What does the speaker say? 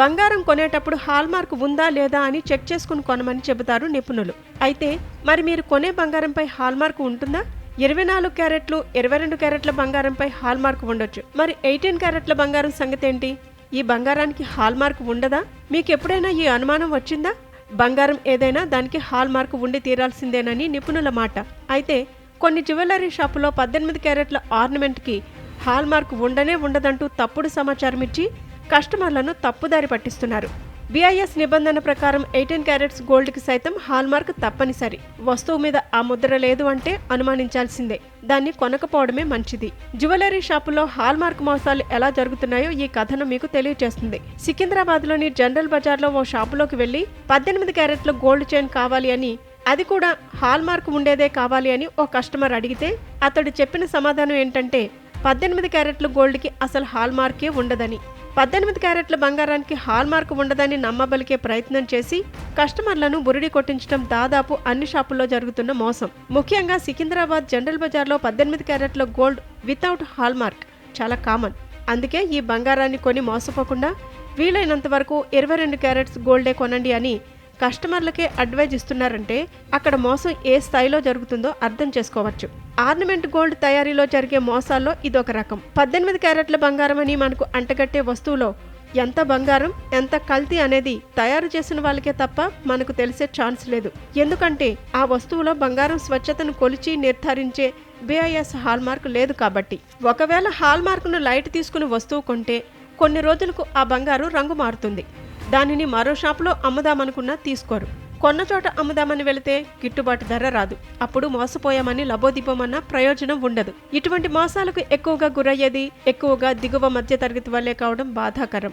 బంగారం కొనేటప్పుడు హాల్మార్క్ ఉందా లేదా అని చెక్ చేసుకుని కొనమని చెబుతారు నిపుణులు. అయితే మరి మీరు కొనే బంగారంపై హాల్మార్క్ ఉంటుందా? ఇరవై నాలుగు క్యారెట్లు ఇరవై రెండు క్యారెట్ల బంగారంపై హాల్మార్క్ ఉండొచ్చు. మరి ఎయిటీన్ క్యారెట్ల బంగారం సంగతి ఏంటి ఈ బంగారానికి హాల్మార్క్ ఉండదా? మీకు ఎప్పుడైనా ఈ అనుమానం వచ్చిందా? బంగారం ఏదైనా దానికి హాల్మార్క్ ఉండి తీరాల్సిందేనని నిపుణుల మాట. అయితే కొన్ని జ్యువెలరీ షాపులో పద్దెనిమిది క్యారెట్ల ఆర్నమెంట్కి హాల్మార్క్ ఉండనే ఉండదంటూ తప్పుడు సమాచారం ఇచ్చి కస్టమర్లను తప్పుదారి పట్టిస్తున్నారు. బీఐఎస్ నిబంధన ప్రకారం ఎయిటీన్ క్యారెట్స్ గోల్డ్కి సైతం హాల్మార్క్ తప్పనిసరి. వస్తువు మీద ఆ ముద్ర లేదు అంటే అనుమానించాల్సిందే. దాన్ని కొనకపోవడమే మంచిది. జ్యువెలరీ షాపులో హాల్మార్క్ మోసాలు ఎలా జరుగుతున్నాయో ఈ కథను మీకు తెలియజేస్తుంది. సికింద్రాబాద్లోని జనరల్ బజార్లో ఓ షాపులోకి వెళ్ళి పద్దెనిమిది క్యారెట్ల గోల్డ్ చైన్ కావాలి అని అది కూడా హాల్మార్క్ ఉండేదే కావాలి అని ఓ కస్టమర్ అడిగితే అతడు చెప్పిన సమాధానం ఏంటంటే పద్దెనిమిది క్యారెట్ల గోల్డ్కి అసలు హాల్మార్కే ఉండదని. పద్దెనిమిది క్యారెట్ల బంగారానికి హాల్మార్క్ ఉండదని నమ్మబలికే ప్రయత్నం చేసి కస్టమర్లను బురిడి కొట్టించడం దాదాపు అన్ని షాపుల్లో జరుగుతున్న మోసం. ముఖ్యంగా సికింద్రాబాద్ జనరల్ బజార్లో పద్దెనిమిది క్యారెట్ల గోల్డ్ వితౌట్ హాల్మార్క్ చాలా కామన్. అందుకే ఈ బంగారాన్ని కొని మోసపోకుండా వీలైనంత వరకు ఇరవై రెండు క్యారెట్స్ గోల్డే కొనండి అని కస్టమర్లకే అడ్వైజ్ ఇస్తున్నారంటే అక్కడ మోసం ఏ స్థాయిలో జరుగుతుందో అర్థం చేసుకోవచ్చు. ఆర్నమెంట్ గోల్డ్ తయారీలో జరిగే మోసాల్లో ఇదొక రకం. పద్దెనిమిది క్యారెట్ల బంగారం అని మనకు అంటగట్టే వస్తువులో ఎంత బంగారం ఎంత కల్తీ అనేది తయారు చేసిన వాళ్ళకే తప్ప మనకు తెలిసే ఛాన్స్ లేదు. ఎందుకంటే ఆ వస్తువులో బంగారం స్వచ్ఛతను కొలిచి నిర్ధారించే బిఐఎస్ హాల్మార్క్ లేదు కాబట్టి. ఒకవేళ హాల్మార్క్ను లైట్ తీసుకుని వస్తువు కొంటే కొన్ని రోజులకు ఆ బంగారు రంగు మారుతుంది. దానిని మరో షాపులో అమ్ముదామనుకున్నా తీసుకోరు. కొన్న చోట అమ్ముదామని వెళితే గిట్టుబాటు ధర రాదు. అప్పుడు మోసపోయామని లబోదిబ్బమన్న ప్రయోజనం ఉండదు. ఇటువంటి మోసాలకు ఎక్కువగా గురయ్యేది ఎక్కువగా దిగువ మధ్య తరగతి వల్లే కావడం బాధాకరం.